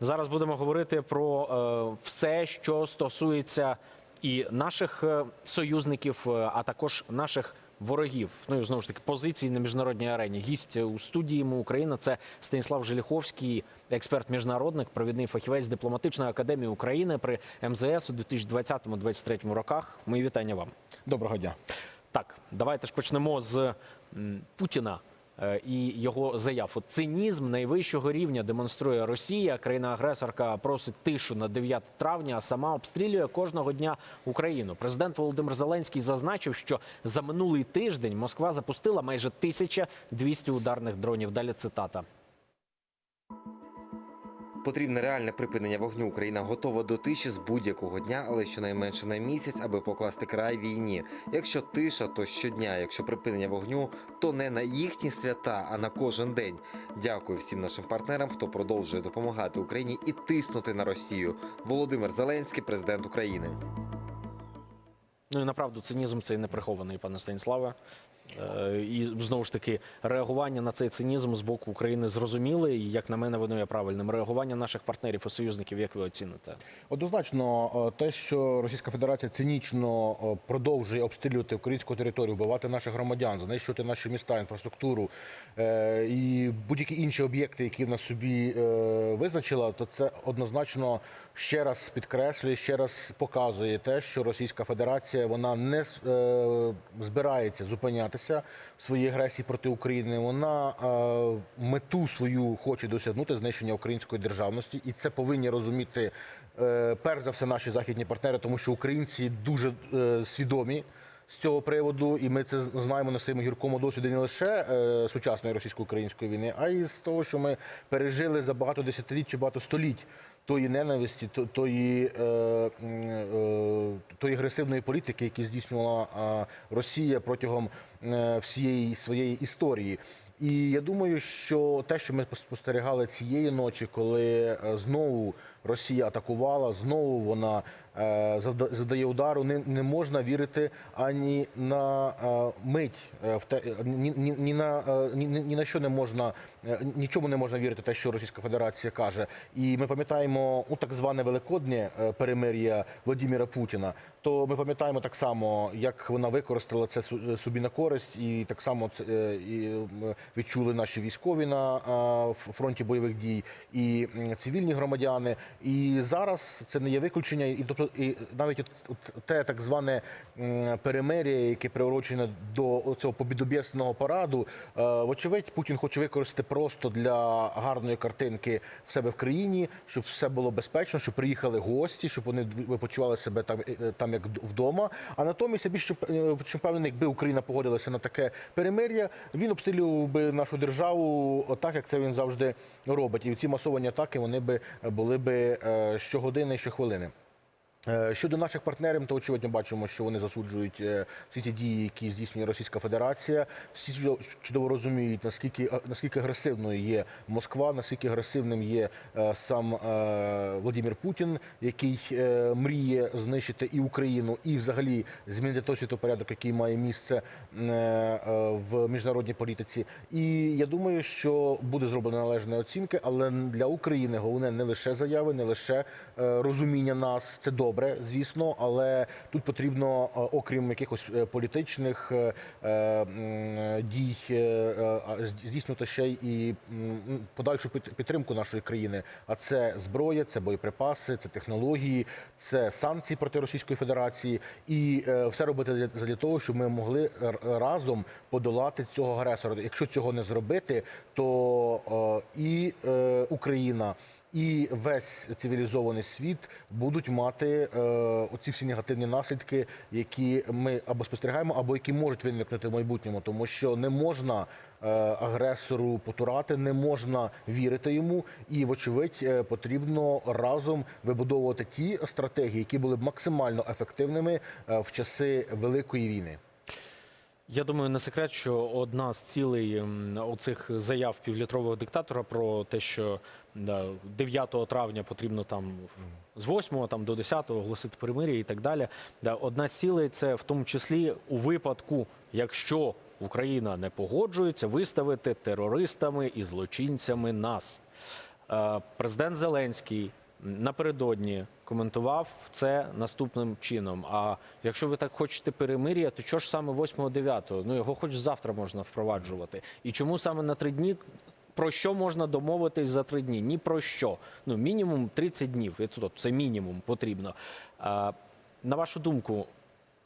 Зараз будемо говорити про е, все, що стосується і наших е, союзників, е, а також наших ворогів. Ну і знову ж таки позиції на міжнародній арені. Гість у студії «Ми Україна це Станіслав Желіховський, експерт-міжнародник, провідний фахівець дипломатичної академії України при МЗС у 2020-2023 роках. Мої вітання вам. Доброго дня. Так, давайте ж почнемо з Путіна і його заяв. От цинізм найвищого рівня демонструє Росія. Країна-агресорка просить тишу на 9 травня, а сама обстрілює кожного дня Україну. Президент Володимир Зеленський зазначив, що за минулий тиждень Москва запустила майже 1200 ударних дронів. Далі цитата. Потрібне реальне припинення вогню. Україна готова до тиші з будь-якого дня, але щонайменше на місяць, аби покласти край війні. Якщо тиша, то щодня. Якщо припинення вогню, то не на їхні свята, а на кожен день. Дякую всім нашим партнерам, хто продовжує допомагати Україні і тиснути на Росію. Володимир Зеленський, президент України. Ну і направду цинізм цей не прихований, пане Станіславе. Е, І знову ж таки, реагування на цей цинізм з боку України зрозуміле, і як на мене, воно є правильним. Реагування наших партнерів і союзників, як ви оціните? Однозначно, е, те, що Російська Федерація цинічно е, продовжує обстрілювати українську територію, вбивати наших громадян, знищувати наші міста, інфраструктуру і будь-які інші об'єкти, які вона собі визначила, то це однозначно ще раз підкреслює, ще раз показує те, що Російська Федерація вона не збирається зупинятися в своїй агресії проти України. Вона е, мету свою хоче досягнути знищення української державності, і це повинні розуміти е, перш за все наші західні партнери, тому що українці дуже е, свідомі. З цього приводу, і ми це знаємо на своєму гіркому досвіді не лише е, сучасної російсько-української війни, а й з того, що ми пережили за багато десятиліть чи багато століть тої ненависті, то- тої, е, е, тої агресивної політики, яку здійснювала е, Росія протягом всієї своєї історії. І я думаю, що те, що ми спостерігали цієї ночі, коли е, знову Росія атакувала, знову вона е, завдає удару, не, не можна вірити ані на е, мить е, в те, ні, ні, ні на е, ні, ні на що не можна, е, нічому не можна вірити, те, що Російська Федерація каже. І ми пам'ятаємо ну, так зване великоднє е, перемир'я Владимира Путіна. То ми пам'ятаємо так само, як вона використала це собі на користь, і так само це е, і відчули наші військові на фронті бойових дій, і цивільні громадяни. І зараз це не є виключення, і тобто і навіть те так зване перемир'я, яке приурочене до цього побідобєсного параду. е, Вочевидь, Путін хоче використати просто для гарної картинки в себе в країні, щоб все було безпечно, щоб приїхали гості, щоб вони почували себе там, е, там як вдома. А натомість я більше е, чим певний, якби Україна погодилася на таке перемир'я, він обстрілював би нашу державу так, як це він завжди робить. І ці масовані атаки вони би були би е, щогодини, щохвилини. Е, Щодо наших партнерів, то очевидно бачимо, що вони засуджують е, всі ті дії, які здійснює Російська Федерація. Всі чудово розуміють, наскільки е, наскільки агресивною є Москва, наскільки агресивним є сам Владимир Путін, який мріє знищити і Україну, і взагалі змінити той світопорядок, який має місце в міжнародній політиці. І я думаю, що буде зроблена належна оцінка, але для України головне не лише заяви, не лише розуміння нас. Це добре, звісно, але тут потрібно, е, окрім якихось е, політичних е, дій, здійснювати ще й подальшу під- підтримку нашої країни. А це зброя, це боєприпаси, це технології, це санкції проти Російської Федерації, і все робити для, того, щоб ми могли разом подолати цього агресора. Якщо цього не зробити, то і Україна. І весь цивілізований світ будуть мати е, оці всі негативні наслідки, які ми або спостерігаємо, або які можуть виникнути в майбутньому, тому що не можна е, агресору потурати, не можна вірити йому, і вочевидь е, потрібно разом вибудовувати ті стратегії, які були б максимально ефективними е, в часи великої війни. Я думаю, не секрет, що одна з цілей оцих заяв півлітрового диктатора про те, що 9 травня потрібно там з 8 там, до 10 оголосити перемир'я і так далі. Одна з цілей це в тому числі у випадку, якщо Україна не погоджується, виставити терористами і злочинцями нас. Е, Президент Зеленський напередодні коментував це наступним чином. А якщо ви так хочете перемир'я, то чого ж саме 8-9? Ну його хоч завтра можна впроваджувати. І чому саме на три дні? Про що можна домовитись за три дні? Ні про що. Ну, мінімум 30 днів. Це мінімум потрібно. На вашу думку,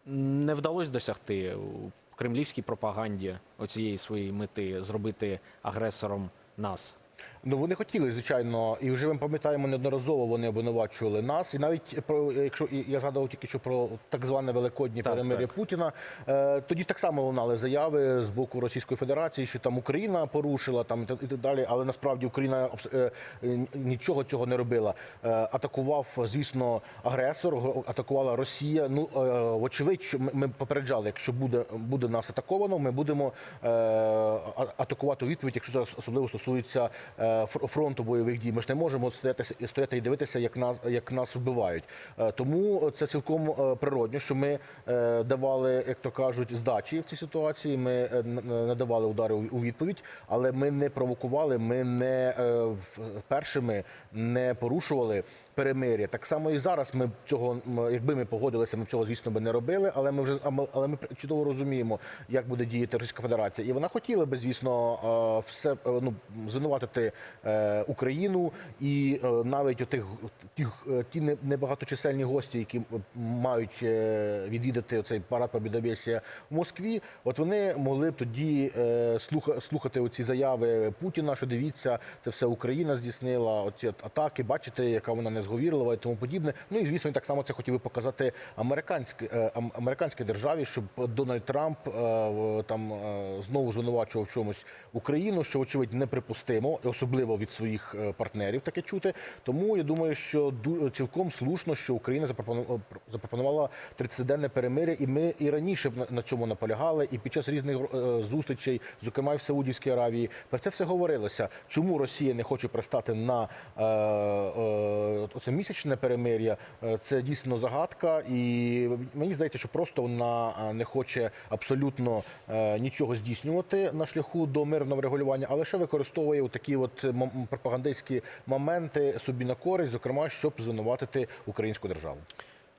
не вдалося досягти кремлівській пропаганді оцієї своєї мети зробити агресором нас? Ну вони хотіли, звичайно, і вже ми пам'ятаємо неодноразово. Вони обвинувачували нас. І навіть про якщо я згадував тільки що про так зване великоднє Так, перемир'я так. Путіна, е, тоді так само лунали заяви з боку Російської Федерації, що там Україна порушила там і так- далі. Але насправді Україна е, нічого цього не робила. Е, атакував, звісно, агресор, атакувала Росія. Ну вочевидь, що ми, попереджали, якщо буде буде нас атаковано, ми будемо атакувати у відповідь, якщо це особливо стосується фронту бойових дій. Ми ж не можемо стояти, стояти і дивитися, як нас як нас вбивають. Е, Тому це цілком е, природньо, що ми е, давали, як то кажуть, здачі в цій ситуації. Ми е, надавали удари у відповідь, але ми не провокували, ми не е, першими не порушували перемир'я. Так само і зараз ми цього, якби ми погодилися, ми цього звісно би не робили. Але ми вже але ми чудово розуміємо, як буде діяти Російська Федерація, і вона хотіла би, звісно, е, все е, ну звинуватити е, Україну і е, навіть отих тих е, ті не- небагаточисельні гості, які мають відвідати цей парад побідобєсія в Москві. От вони могли б тоді слуха- слухати оці заяви Путіна, що дивіться, це все Україна здійснила. Оці атаки, бачите, яка вона незговірлива і тому подібне. Ну і звісно, так само це хотів би показати американській американській державі, щоб Дональд Трамп там знову звинувачував чомусь Україну, що очевидь неприпустимо, особливо від своїх е, партнерів таке чути. Тому я думаю, що цілком слушно, що Україна запропону- запропонувала 30-денне перемиря, і ми і раніше на- цьому наполягали, і під час різних е, зустрічей, зокрема і в Саудівській Аравії, про це все говорилося. Чому Росія не хоче пристати на е, е, оце місячне перемир'я? Е, Це дійсно загадка, і мені здається, що просто вона е, не хоче абсолютно е, нічого здійснювати на шляху до мирного врегулювання, а лише використовує такі от пропагандистські моменти собі на користь, зокрема, щоб звинуватити українську державу.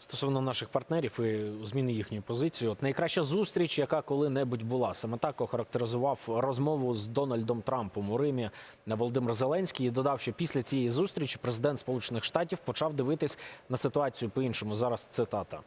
Стосовно наших партнерів і зміни їхньої позиції, от найкраща зустріч, яка коли-небудь була, саме так охарактеризував розмову з Дональдом Трампом у Римі на Володимир Зеленський і додав, що після цієї зустрічі президент Сполучених Штатів почав дивитись на ситуацію по-іншому. Зараз цитата.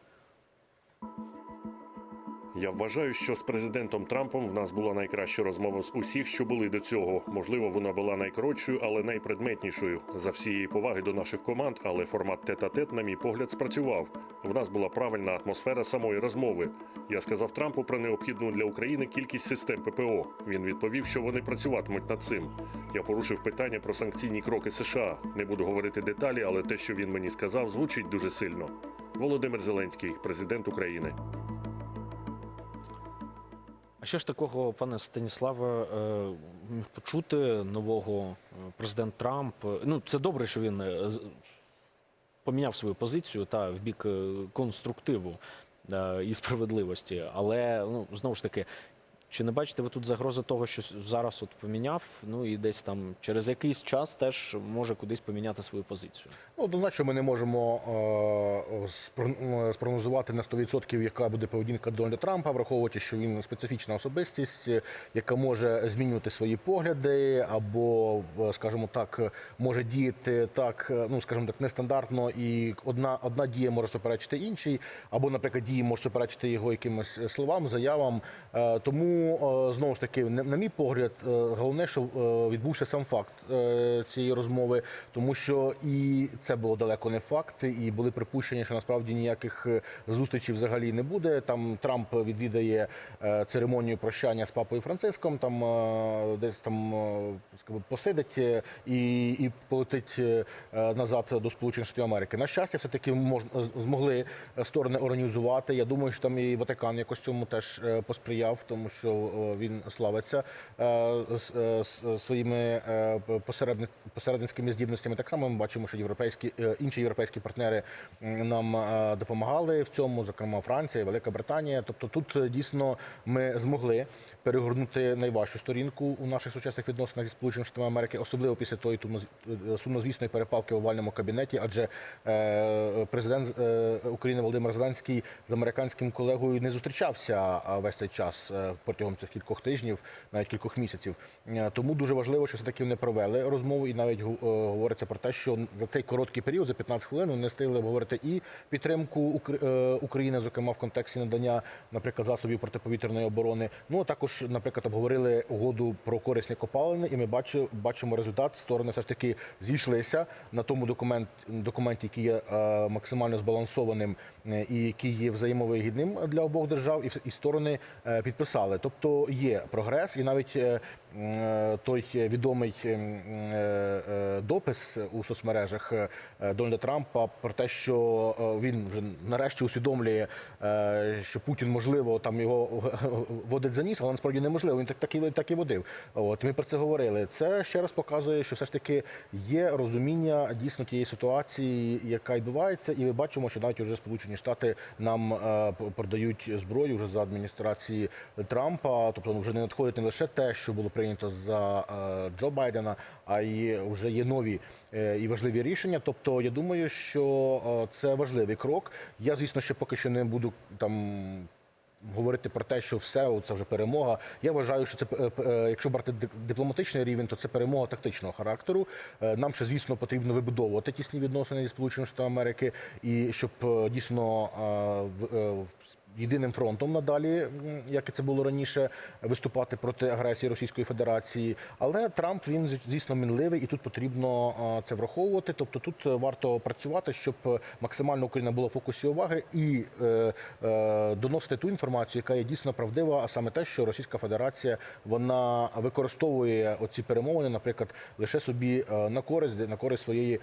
Я вважаю, що з президентом Трампом в нас була найкраща розмова з усіх, що були до цього. Можливо, вона була найкоротшою, але найпредметнішою за всієї поваги до наших команд. Але формат тет-а-тет, на мій погляд, спрацював. В нас була правильна атмосфера самої розмови. Я сказав Трампу про необхідну для України кількість систем ППО. Він відповів, що вони працюватимуть над цим. Я порушив питання про санкційні кроки США. Не буду говорити деталі, але те, що він мені сказав, звучить дуже сильно. Володимир Зеленський, президент України. Що ж такого, пане Станіславе, е, міг почути нового е, президент Трамп? Е, Ну, це добре, що він поміняв свою позицію та в бік конструктиву і справедливості. Але ну знову ж таки, чи не бачите ви тут загрози того, що зараз от поміняв? Ну і десь там через якийсь час теж може кудись поміняти свою позицію. Ну, однозначно, ми не можемо е, е, спрогнозувати на 100%, яка буде поведінка Дональда Трампа, враховуючи, що він специфічна особистість, е, яка може змінювати свої погляди, або, е, скажімо так, е, може діяти так, е, ну скажімо так, нестандартно, і одна одна дія може суперечити іншій, або, наприклад, дії може суперечити його якимось словам, заявам. Е, Тому е, знову ж таки, на мій погляд, е, головне, що е, відбувся сам факт цієї розмови, тому що і це було далеко не факт, і були припущення, що насправді ніяких зустрічей взагалі не буде. Там Трамп відвідає церемонію прощання з папою Франциском, там десь там скажімо, посидить і, і полетить назад до Сполучених Штатів Америки. На щастя, все таки можна змогли сторони організувати. Я думаю, що там і Ватикан якось цьому теж посприяв, тому що що е, він славиться е, з- е, своїми е, посередницькими здібностями. Так само ми бачимо, що європейські е, інші європейські партнери нам е, допомагали в цьому, зокрема Франція, Велика Британія. Тобто, тут е, дійсно ми змогли перегорнути найважчу сторінку у наших сучасних відносинах зі Сполученими Штатами Америки, особливо після тої е, сумнозвісної перепалки в овальному кабінеті, адже е, президент е, України Володимир Зеленський з американським колегою не зустрічався весь цей час е, протягом цих кількох тижнів, навіть кількох місяців. Е, Тому дуже важливо, що все таки вони провели розмову, і навіть е, говориться про те, що за цей короткий період, за 15 хвилин, вони встигли обговорити і підтримку е, України, зокрема в контексті надання, наприклад, засобів протиповітряної оборони. Ну а також, наприклад, обговорили угоду про корисні копалини, і ми бачимо результат. Сторони все ж таки зійшлися на тому документ, документі, який є максимально збалансованим і який є взаємовигідним для обох держав, і, сторони підписали. Тобто є прогрес, і навіть е, той відомий е, е, допис у соцмережах Дональда Трампа про те, що він вже нарешті усвідомлює, що Путін можливо там його водить за ніс, але насправді неможливо. Він так так і так і водив. От ми про це говорили. Це ще раз показує, що все ж таки є розуміння дійсно тієї ситуації, яка відбувається, і ми бачимо, що навіть вже Сполучені Штати нам продають зброю вже за адміністрації Трампа. Тобто вже не надходить не лише те, що було прийнято за е, Джо Байдена, а й вже є нові е, і важливі рішення. Тобто, я думаю, що е, це важливий крок. Я, звісно, ще поки що не буду там. Говорити про те, що все це вже перемога. Я вважаю, що це якщо брати дипломатичний рівень, то це перемога тактичного характеру. Нам ще звісно потрібно вибудовувати тісні відносини зі Сполученими Штатами Америки, і щоб дійсно єдиним фронтом надалі, як і це було раніше, виступати проти агресії Російської Федерації. Але Трамп він звісно мінливий, і тут потрібно це враховувати. Тобто тут е, варто працювати, щоб максимально Україна була в фокусі уваги і е, е, доносити ту інформацію, яка є дійсно правдива, а саме те, що Російська Федерація вона використовує оці перемовини, наприклад, лише собі е, на користь на користь своєї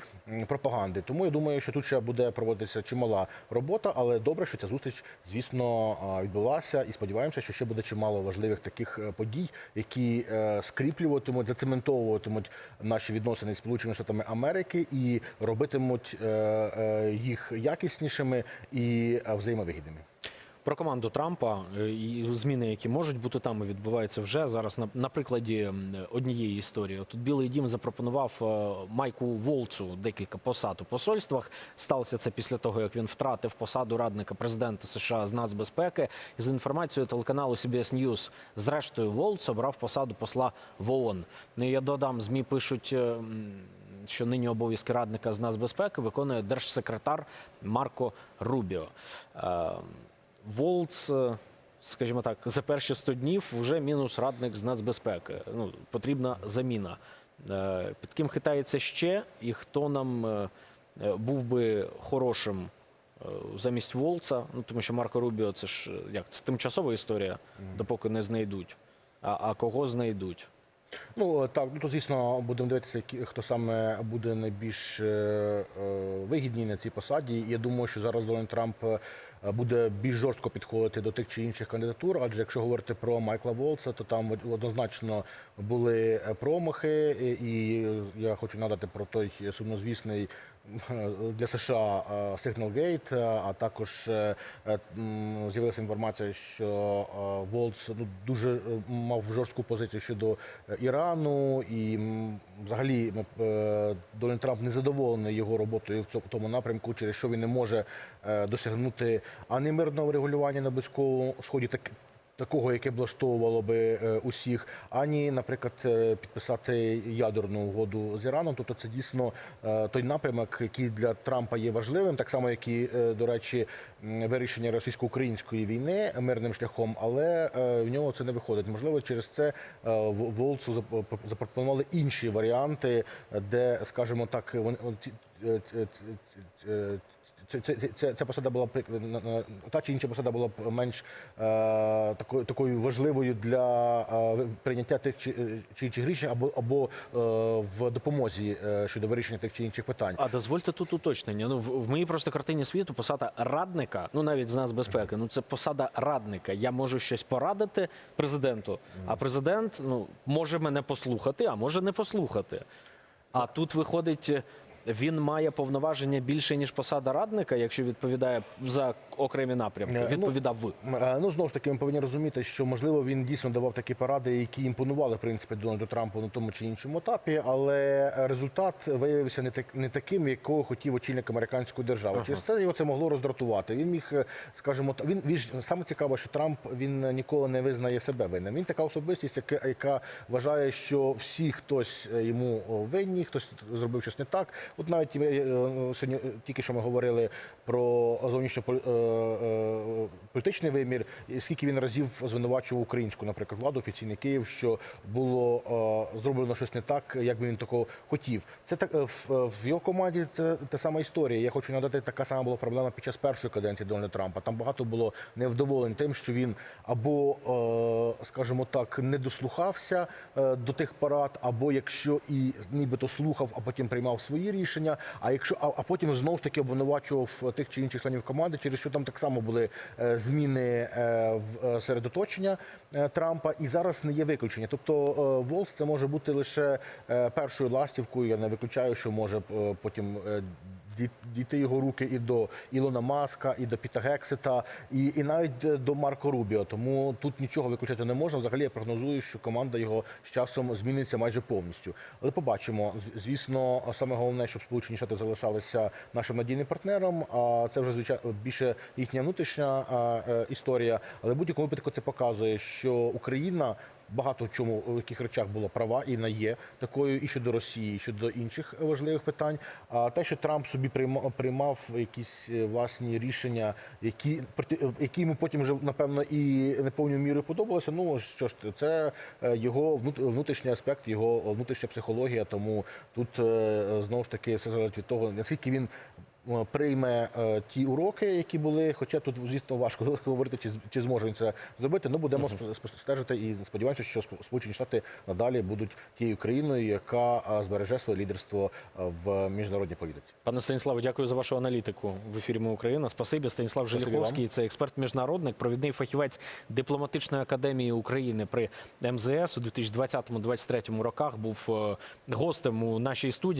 пропаганди. Тому я думаю, що тут ще буде проводитися чимала робота, але добре, що ця зустріч, звісно, е, відбулася, і сподіваємося, що ще буде чимало важливих таких е, подій, які е, скріплюватимуть, зацементовуватимуть наші відносини з Сполученими Штатами Америки і робитимуть е, їх якіснішими і взаємовигідними. Про команду Трампа е, і зміни, які можуть бути там, і відбуваються вже зараз. На, на прикладі однієї історії. Тут Білий Дім запропонував е, Майку Волцу декілька посад у посольствах. Сталося це після того, як він втратив посаду радника президента США з нацбезпеки. І за інформацією телеканалу CBS News, зрештою, Волц обрав посаду посла в ООН. Ну я додам, змі пишуть. е, що нині обов'язки радника з нацбезпеки виконує держсекретар Марко Рубіо. Волц, скажімо так, за перші 100 днів вже мінус радник з нацбезпеки. Ну, потрібна заміна. Е, Під ким хитається ще, і хто нам е, е, був би хорошим замість Волца, ну тому що Марко Рубіо це ж як це тимчасова історія, допоки не знайдуть. А, а кого знайдуть? Ну так, ну то звісно, будемо дивитися, хто саме буде найбільш вигідний на цій посаді. Я думаю, що зараз Дональд Трамп буде більш жорстко підходити до тих чи інших кандидатур. Адже якщо говорити про Майкла Волса, то там однозначно були е, промахи, і- я хочу надати про той сумнозвісний е, для США е, Signalgate, е, а також е, з'явилася інформація, що Волц ну, дуже мав жорстку позицію щодо Ірану, і взагалі Дональд Трамп не задоволений його роботою в цьому тому напрямку, через що він не може досягнути ані мирного регулювання на близькому сході, так такого, яке влаштовувало би е, усіх, ані, наприклад, е, підписати ядерну угоду з Іраном. Тобто це дійсно е, той напрямок, який для Трампа є важливим, так само, як і, до речі, вирішення російсько-української війни мирним шляхом, але в нього це не виходить. Можливо, через це Волцу запропонували інші варіанти, де, скажімо так, вони це, це, це, ця посада була та чи інша посада була менш е, такою, такою важливою для е, прийняття тих чи, чи інших рішень або або е, в допомозі щодо вирішення тих чи інших питань. А дозвольте тут уточнення. Ну в, в моїй просто картині світу посада радника, ну навіть з нацбезпеки, ну це посада радника. Я можу щось порадити президенту, а президент ну може мене послухати, а може не послухати. А тут виходить. Він має повноваження більше ніж посада радника, якщо відповідає за окремі напрямки. Е, ну, Відповідав ви. Е, Ну знову ж таки, ми повинні розуміти, що можливо він дійсно давав такі поради, які імпонували в принципі Дональду Трампу на тому чи іншому етапі, але результат виявився не так не таким, якого хотів очільник американської держави. Через це його це могло роздратувати. Він міг, е, скажімо, він він саме цікаво, що Трамп він ніколи не визнає себе винним. Він така особистість, яка, яка вважає, що всі хтось йому винні, хтось зробив щось не так. От навіть е, сьогодні тільки що ми говорили про зовнішньополітичний вимір, і скільки він разів звинувачував українську, наприклад, владу, офіційний Київ, що було е, зроблено щось не так, як би він такого хотів. Це так е, в, його команді. Це та сама історія. Я хочу нагадати, така сама була проблема під час першої каденції Дональда Трампа. Там багато було невдоволень тим, що він або, е, скажімо так, не дослухався е, до тих порад, або якщо і нібито слухав, а потім приймав свої рішення. А якщо а, а потім знову ж таки обвинувачував тих чи інших членів команди, через що там так само були е, зміни е, в е, серед оточення е, Трампа, і зараз не є виключення. Тобто Волс це може бути лише першою ластівкою. Я не виключаю, що може потім. Дійти його руки і до Ілона Маска, і до Піта Гексета, і, і навіть е, до Марко Рубіо. Тому тут нічого виключати не можна. Взагалі я прогнозую, що команда його з часом зміниться майже повністю. Але побачимо. Звісно, саме головне, щоб Сполучені Штати залишалися нашим надійним партнером. А це вже звичайно більше їхня внутрішня е, історія. Але будь-якому випадку це показує, що Україна багато в чому в яких речах була права і вона є такою і щодо Росії, і щодо інших важливих питань. А те, що Трамп собі прийма- приймав якісь е, власні рішення, які проти- які йому потім вже напевно і не повною мірою подобалося. Ну що ж, це е, його внут- внутрішній аспект, його внутрішня психологія. Тому тут е, знову ж таки все залежить від того, наскільки він. Е, Прийме е, ті уроки, які були, хоча тут звісно важко говорити, чи, чи зможе він це зробити. Ну будемо стежити і сподіваємося, що Сполучені Штати надалі будуть тією країною, яка е, збереже своє лідерство в міжнародній політиці. Пане Станіславе, дякую за вашу аналітику в ефірі «Ми Україна. Спасибі. Станіслав Желіховський, це експерт міжнародник, провідний фахівець дипломатичної академії України при МЗС у 2020-2023 роках. Був гостем у нашій студії.